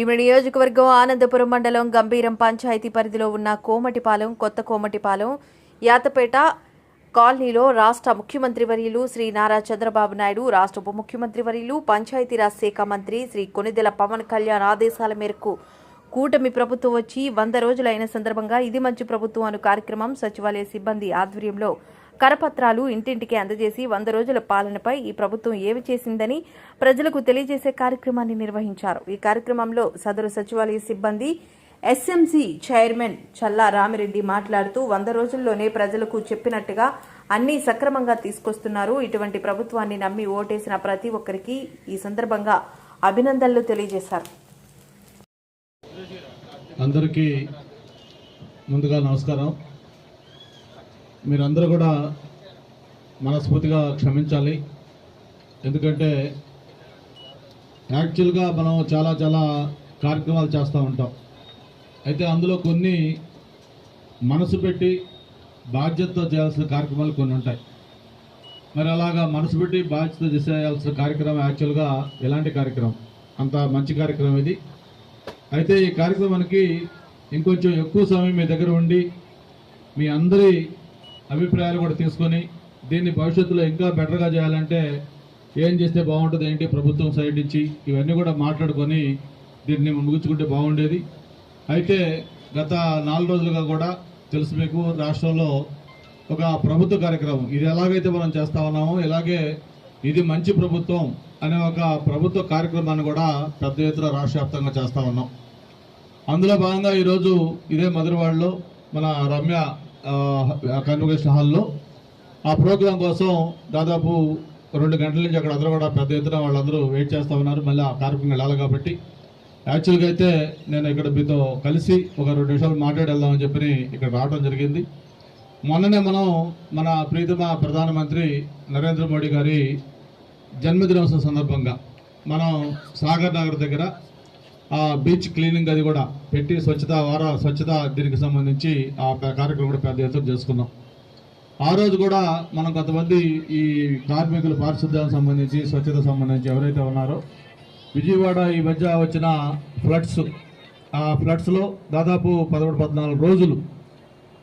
భీమిడి నియోజకవర్గం ఆనందపురం మండలం గంభీరం పంచాయతీ పరిధిలో ఉన్న కోమటిపాలెం కొత్త కోమటిపాలెం యాతపేట కాలనీలో రాష్ట్ర ముఖ్యమంత్రి వర్యులు శ్రీ నారా చంద్రబాబు నాయుడు రాష్ట్ర ఉప ముఖ్యమంత్రి వర్యులు పంచాయతీరాజ్ శాఖ మంత్రి శ్రీ కొనిదెల పవన్ కళ్యాణ్ ఆదేశాల మేరకు కూటమి ప్రభుత్వం వచ్చి వంద రోజులైన సందర్భంగా ఇది మంచి ప్రభుత్వం అను కార్యక్రమం సచివాలయ సిబ్బంది ఆధ్వర్యంలో కరపత్రాలు ఇంటింటికి అందజేసి వంద రోజుల పాలనపై ఈ ప్రభుత్వం ఏమి చేసిందని ప్రజలకు తెలియజేసే కార్యక్రమాన్ని నిర్వహించారు. ఈ కార్యక్రమంలో సదరు సచివాలయ సిబ్బంది ఎస్ఎంసీ చైర్మన్ చల్లా రామిరెడ్డి మాట్లాడుతూ వంద రోజుల్లోనే ప్రజలకు చెప్పినట్టుగా అన్ని సక్రమంగా తీసుకొస్తున్నారు. ఇటువంటి ప్రభుత్వాన్ని నమ్మి ఓటేసిన ప్రతి ఒక్కరికి ఈ సందర్భంగా అభినందనలు తెలియజేశారు. అందరికీ ముందుగా నమస్కారం. మీరందరూ కూడా మనస్ఫూర్తిగా క్షమించాలి. ఎందుకంటే యాక్చువల్గా మనం చాలా చాలా కార్యక్రమాలు చేస్తూ ఉంటాం. అయితే అందులో కొన్ని మనసు పెట్టి బాధ్యతతో చేయాల్సిన కార్యక్రమాలు కొన్ని ఉంటాయి. మరి అలాగా మనసు పెట్టి బాధ్యత చేయాల్సిన కార్యక్రమం యాక్చువల్గా ఎలాంటి కార్యక్రమం? అంత మంచి కార్యక్రమం ఇది. అయితే ఈ కార్యక్రమానికి ఇంకొంచెం ఎక్కువ సమయం మీ దగ్గర ఉండి మీ అందరి అభిప్రాయాలు కూడా తీసుకొని దీన్ని భవిష్యత్తులో ఇంకా బెటర్గా చేయాలంటే ఏం చేస్తే బాగుంటుంది ఏంటి ప్రభుత్వం సైడ్ నుంచి ఇవన్నీ కూడా మాట్లాడుకొని దీన్ని ముగించుకుంటే బాగుండేది. అయితే గత నాలుగు రోజులుగా కూడా తెలుసు మీకు రాష్ట్రంలో ఒక ప్రభుత్వ కార్యక్రమం. ఇది ఎలాగైతే మనం చేస్తా ఉన్నామో ఇలాగే ఇది మంచి ప్రభుత్వం అనే ఒక ప్రభుత్వ కార్యక్రమాన్ని కూడా పెద్ద ఎత్తున రాష్ట్ర వ్యాప్తంగా ఉన్నాం. అందులో భాగంగా ఈరోజు ఇదే మధురవాడలో మన రమ్య కన్వకేషన్ హాల్లో. ఆ ప్రోగ్రాం కోసం దాదాపు రెండు గంటల నుంచి అక్కడ అందరూ కూడా పెద్ద ఎత్తున వాళ్ళందరూ వెయిట్ చేస్తూ ఉన్నారు. మళ్ళీ ఆ కార్యక్రమం వెళ్ళాలి కాబట్టి. యాక్చువల్గా అయితే నేను ఇక్కడ మీతో కలిసి ఒక రెండు నిమిషాలు మాట్లాడేద్దామని చెప్పి ఇక్కడ రావడం జరిగింది. మొన్ననే మనం మన ప్రీతమ ప్రధానమంత్రి నరేంద్ర మోడీ గారి జన్మదినోత్సవ సందర్భంగా మనం సాగర్ నగర్ దగ్గర బీచ్ క్లీనింగ్ అది కూడా పెట్టి స్వచ్ఛత వార స్వచ్ఛత దీనికి సంబంధించి ఆ కార్యక్రమం కూడా పెద్ద ఎత్తున చేసుకున్నాం. ఆ రోజు కూడా మనం కొంతమంది ఈ కార్మికులు పారిశుద్ధ్యానికి సంబంధించి స్వచ్ఛత సంబంధించి ఎవరైతే ఉన్నారో విజయవాడ ఈ మధ్య వచ్చిన ఫ్లడ్స్ ఆ ఫ్లడ్స్లో దాదాపు పదమూడు పద్నాలుగు రోజులు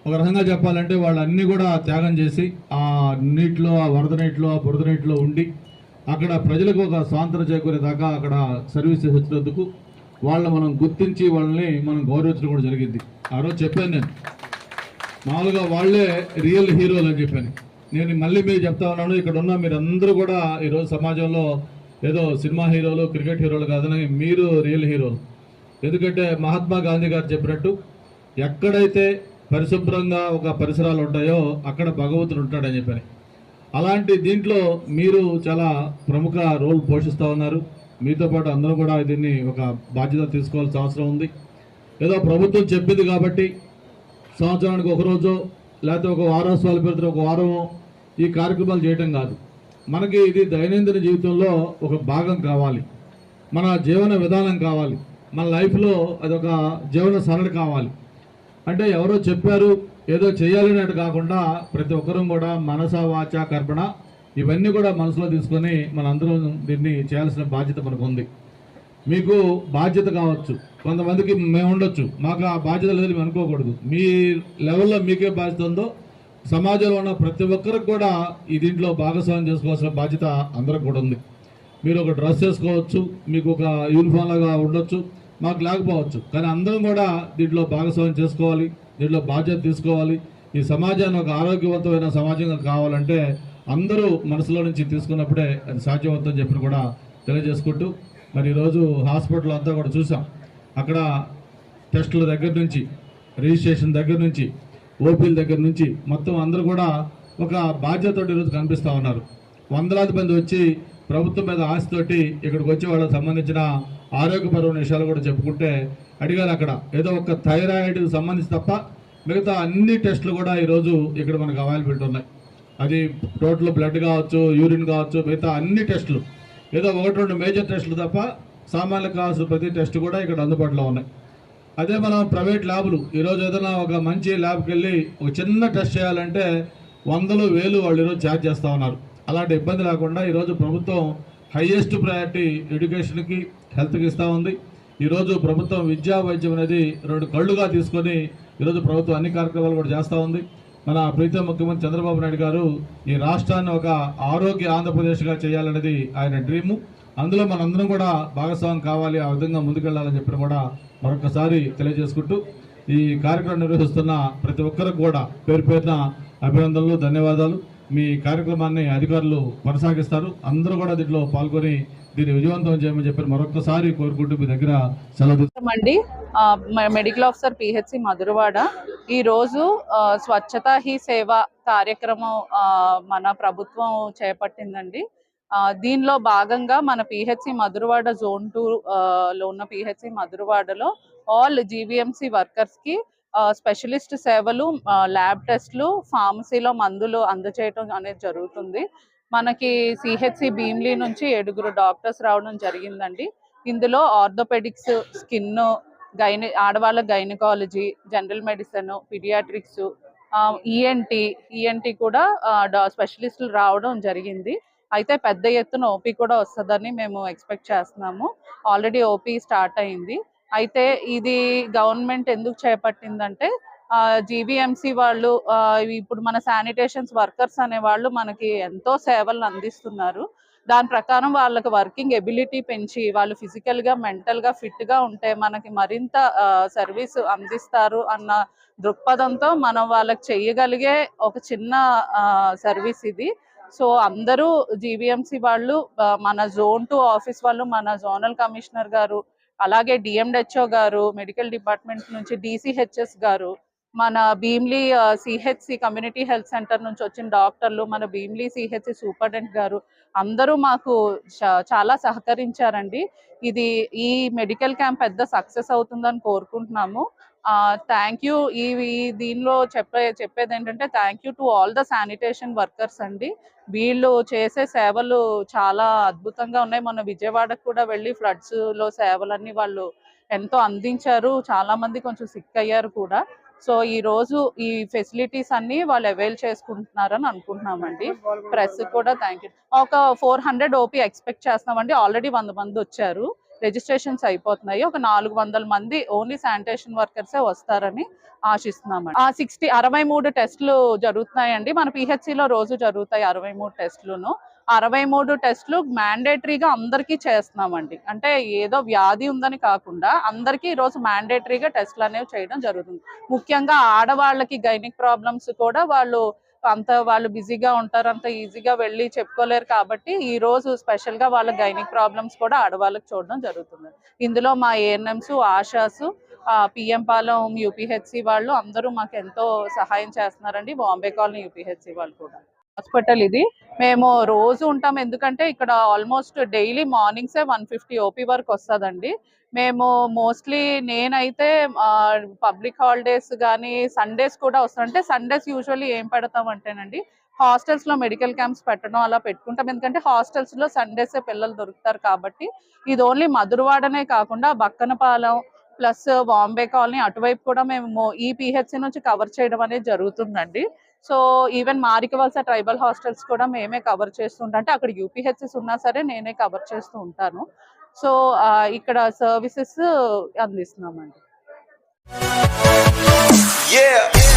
ఒక రకంగా చెప్పాలంటే వాళ్ళు అన్నీ కూడా త్యాగం చేసి ఆ నీటిలో ఆ వరద నీటిలో ఆ బురద నీటిలో ఉండి అక్కడ ప్రజలకు ఒక స్వాతంత్రం చేకూరే దాకా అక్కడ సర్వీస్ చేసి వచ్చినందుకు వాళ్ళని మనం గుర్తించి వాళ్ళని మనం గౌరవించడం కూడా జరిగింది. ఆ రోజు చెప్పాను నేను. మామూలుగా వాళ్ళే రియల్ హీరోలు అని చెప్పాను. నేను మళ్ళీ మీరు చెప్తా ఉన్నాను ఇక్కడ ఉన్న మీరందరూ కూడా ఈరోజు సమాజంలో ఏదో సినిమా హీరోలు క్రికెట్ హీరోలు కాదని మీరు రియల్ హీరోలు ఎందుకంటే మహాత్మా గాంధీ గారు చెప్పినట్టు ఎక్కడైతే పరిశుభ్రంగా ఒక పరిసరాలు ఉంటాయో అక్కడ భగవంతుడు ఉంటాడని చెప్పాను. అలాంటి దీంట్లో మీరు చాలా ప్రముఖ రోల్ పోషిస్తూ ఉన్నారు. మీతో పాటు అందరూ కూడా దీన్ని ఒక బాధ్యత తీసుకోవాల్సిన అవసరం ఉంది. ఏదో ప్రభుత్వం చెప్పింది కాబట్టి సంవత్సరానికి ఒకరోజు లేకపోతే ఒక వారోత్సవాలు పెడితే ఒక వారమో ఈ కార్యక్రమాలు చేయటం కాదు. మనకి ఇది దైనందిన జీవితంలో ఒక భాగం కావాలి. మన జీవన విధానం కావాలి. మన లైఫ్లో అదొక జీవన సరళి కావాలి. అంటే ఎవరో చెప్పారు ఏదో చేయాలనేది కాకుండా ప్రతి ఒక్కరూ కూడా మనస వాచ కర్పణ ఇవన్నీ కూడా మనసులో తీసుకొని మనందరం దీన్ని చేయాల్సిన బాధ్యత మనకు ఉంది మీకు బాధ్యత కావచ్చు. కొంతమందికి మేము ఉండొచ్చు. మాకు ఆ బాధ్యత లేదని మేము అనుకోకూడదు. మీ లెవెల్లో మీకే బాధ్యత ఉందో సమాజంలో ఉన్న ప్రతి ఒక్కరికి కూడా ఈ దీంట్లో భాగస్వామ్యం చేసుకోవాల్సిన బాధ్యత అందరికి కూడా ఉంది. మీరు ఒక డ్రెస్ వేసుకోవచ్చు మీకు ఒక యూనిఫామ్ లాగా ఉండొచ్చు మాకు లేకపోవచ్చు. కానీ అందరం కూడా దీంట్లో భాగస్వామ్యం చేసుకోవాలి దీంట్లో బాధ్యత తీసుకోవాలి. ఈ సమాజాన్ని ఒక ఆరోగ్యవంతమైన సమాజంగా కావాలంటే అందరూ మనసులో నుంచి తీసుకున్నప్పుడే అది సాధ్యవంతం చెప్పి కూడా తెలియజేసుకుంటూ మరి ఈరోజు హాస్పిటల్ అంతా కూడా చూసాం. అక్కడ టెస్టుల దగ్గర నుంచి రిజిస్ట్రేషన్ దగ్గర నుంచి ఓపీల దగ్గర నుంచి మొత్తం అందరూ కూడా ఒక బాధ్యతతో ఈరోజు కనిపిస్తూ ఉన్నారు. వందలాది మంది వచ్చి ప్రభుత్వం మీద ఆశతోటి ఇక్కడికి వచ్చి వాళ్ళకి సంబంధించిన ఆరోగ్యపరమైన విషయాలు కూడా చెప్పుకుంటే అడిగారు అక్కడ. ఏదో ఒక థైరాయిడ్ సంబంధించి తప్ప మిగతా అన్ని టెస్టులు కూడా ఈరోజు ఇక్కడ మనకు అవైలబిలిటీ ఉన్నాయి. అది టోటల్ బ్లడ్ కావచ్చు యూరిన్ కావచ్చు మిగతా అన్ని టెస్టులు. ఏదో ఒకటి రెండు మేజర్ టెస్టులు తప్ప సామాన్యులకు కావాల్సిన ప్రతి టెస్ట్ కూడా ఇక్కడ అందుబాటులో ఉన్నాయి. అదే మనం ప్రైవేట్ ల్యాబ్లు. ఈరోజు ఏదైనా ఒక మంచి ల్యాబ్కి వెళ్ళి ఒక చిన్న టెస్ట్ చేయాలంటే వందలు వేలు వాళ్ళు ఈరోజు ఛార్జ్ చేస్తూ ఉన్నారు. అలాంటి ఇబ్బంది లేకుండా ఈరోజు ప్రభుత్వం హైయెస్ట్ ప్రయారిటీ ఎడ్యుకేషన్కి హెల్త్కి ఇస్తూ ఉంది. ఈరోజు ప్రభుత్వం విద్యా వైద్యం అనేది రెండు కళ్ళుగా తీసుకొని ఈరోజు ప్రభుత్వం అన్ని కార్యక్రమాలు కూడా చేస్తూ ఉంది. మన ప్రీతం ముఖ్యమంత్రి చంద్రబాబు నాయుడు గారు ఈ రాష్ట్రాన్ని ఒక ఆరోగ్య ఆంధ్రప్రదేశ్గా చేయాలనేది ఆయన డ్రీము. అందులో మనందరం కూడా భాగస్వామ్యం కావాలి ఆ విధంగా ముందుకెళ్ళాలని చెప్పడం కూడా మరొకసారి తెలియజేసుకుంటూ ఈ కార్యక్రమం నిర్వహిస్తున్న ప్రతి ఒక్కరికి కూడా పేరు పేరున అభినందనలు ధన్యవాదాలు. మీ కార్యక్రమాన్ని అధికారులు కొనసాగిస్తారు. అందరూ కూడా దీంట్లో పాల్గొని దీన్ని విజయవంతం చేయమని చెప్పి మరొకసారి కోరుకుంటూ మీ దగ్గర సెలవు అండి మెడికల్ ఆఫీసర్ పిహెచ్సి మధురవాడ ఈ రోజు ఆ, స్వచ్ఛతా హీ సేవ కార్యక్రమం ఆ, మన ప్రభుత్వం చేపట్టిందండి. ఆ, దీనిలో భాగంగా మన పిహెచ్సి మధురవాడ జోన్ టూలో ఆ, లో ఉన్న పిహెచ్సి మధురవాడలో ఆల్ జీవీఎంసీ వర్కర్స్కి స్పెషలిస్ట్ సేవలు ల్యాబ్ టెస్ట్లు ఫార్మసీలో మందులు అందచేయటం అనేది జరుగుతుంది. మనకి సిహెచ్సి భీమ్లీ నుంచి ఏడుగురు డాక్టర్స్ రావడం జరిగిందండి. ఇందులో ఆర్థోపెడిక్స్ స్కిన్ గైన ఆడవాళ్ళ gynaecology general medicine paediatrics ENT ENT కూడా స్పెషలిస్టులు రావడం జరిగింది. అయితే పెద్ద ఎత్తున ఓపీ కూడా వస్తుందని మేము ఎక్స్పెక్ట్ చేస్తున్నాము. ఆల్రెడీ ఓపీ స్టార్ట్ అయింది. అయితే ఇది గవర్నమెంట్ ఎందుకు చేపట్టిందంటే జీబీఎంసీ వాళ్ళు ఇప్పుడు మన శానిటేషన్స్ వర్కర్స్ అనే వాళ్ళు మనకి ఎంతో సేవలను అందిస్తున్నారు. దాని ప్రకారం వాళ్ళకి వర్కింగ్ ఎబిలిటీ పెంచి వాళ్ళు ఫిజికల్ మెంటల్గా మెంటల్గా ఫిట్గా ఉంటే మనకి మరింత సర్వీస్ అందిస్తారు అన్న దృక్పథంతో మనం వాళ్ళకి చేయగలిగే ఒక చిన్న సర్వీస్ ఇది. సో అందరూ జీవీఎంసీ వాళ్ళు మన జోన్ టూ ఆఫీస్ వాళ్ళు మన జోనల్ కమిషనర్ గారు అలాగే డిఎండ్హెచ్ఓ గారు మెడికల్ డిపార్ట్మెంట్ నుంచి డిసిహెచ్ఎస్ గారు మన Bheemili CHC community health centre నుంచి వచ్చిన డాక్టర్లు మన భీమ్లీ సిహెచ్సి సూపరింటెండెంట్ గారు అందరూ మాకు చాలా సహకరించారండి. ఇది ఈ మెడికల్ క్యాంప్ పెద్ద సక్సెస్ అవుతుందని కోరుకుంటున్నాము. Thank you. ఈ దీనిలో చెప్పే చెప్పేది ఏంటంటే thank you to all the sanitation workers అండి. వీళ్ళు చేసే సేవలు చాలా అద్భుతంగా ఉన్నాయి. మొన్న విజయవాడకు కూడా వెళ్ళి ఫ్లడ్స్లో సేవలన్నీ వాళ్ళు ఎంతో అందించారు. చాలా మంది కొంచెం సిక్ అయ్యారు కూడా. సో ఈ రోజు ఈ ఫెసిలిటీస్ అన్ని వాళ్ళు అవైల్ చేసుకుంటున్నారని అనుకుంటున్నామండి. ప్రెస్ కూడా థ్యాంక్ యూ ఒక ఫోర్ హండ్రెడ్ ఓపీ ఎక్స్పెక్ట్ చేస్తున్నామండి. ఆల్రెడీ వంద మంది వచ్చారు. రిజిస్ట్రేషన్స్ అయిపోతున్నాయి. ఒక నాలుగు వందల మంది ఓన్లీ శానిటేషన్ వర్కర్సే వస్తారని ఆశిస్తున్నామండి. ఆ సిక్స్టీ అరవై మూడు టెస్టులు జరుగుతున్నాయండి. మన పిహెచ్సిలో లో రోజు జరుగుతాయి అరవై మూడు టెస్టులను. అరవై మూడు టెస్టులు మ్యాండేటరీగా అందరికీ చేస్తున్నామండి. అంటే ఏదో వ్యాధి ఉందని కాకుండా అందరికీ ఈరోజు మ్యాండేటరీగా టెస్టులు అనేవి చేయడం జరుగుతుంది. ముఖ్యంగా ఆడవాళ్ళకి గైనిక్ ప్రాబ్లమ్స్ కూడా వాళ్ళు అంత వాళ్ళు బిజీగా ఉంటారు అంత ఈజీగా వెళ్ళి చెప్పుకోలేరు కాబట్టి ఈ రోజు స్పెషల్గా వాళ్ళ గైనిక్ ప్రాబ్లమ్స్ కూడా ఆడవాళ్ళకి చూడడం జరుగుతుంది. ఇందులో మా ఏఎన్ఎంస్ ఆశాసు పిఎం పాలెం యూపీహెచ్సి వాళ్ళు అందరూ మాకు ఎంతో సహాయం చేస్తున్నారండి. బాంబే కాలనీ యూపీహెచ్సి వాళ్ళు కూడా. హాస్పిటల్ ఇది. మేము రోజు ఉంటాం. ఎందుకంటే ఇక్కడ ఆల్మోస్ట్ డైలీ మార్నింగ్సే వన్ ఫిఫ్టీ ఓపీ వరకు వస్తుందండి. మేము మోస్ట్లీ నేనైతే పబ్లిక్ హాలిడేస్ కానీ సండేస్ కూడా వస్తానంటే సండేస్ యూజువల్లీ ఏం పెడతాం అంటేనండి హాస్టల్స్లో మెడికల్ క్యాంప్స్ పెట్టడం అలా పెట్టుకుంటాం. ఎందుకంటే హాస్టల్స్లో సండేసే పిల్లలు దొరుకుతారు కాబట్టి ఇది ఓన్లీ మధురవాడనే కాకుండా బక్కనపాలెం ప్లస్ బాంబే కాలనీ అటువైపు కూడా మేము ఈ పిహెచ్సి నుంచి కవర్ చేయడం అనేది జరుగుతుందండి. So even Marikavalasa tribal hostels కూడా మేమే కవర్ చేస్తుంటాం అంటే అక్కడ యూపీహెచ్ఎస్ ఉన్నా సరే నేనే కవర్ చేస్తూ ఉంటాను సో ఇక్కడ సర్వీసెస్ అందిస్తున్నామండి Yeah.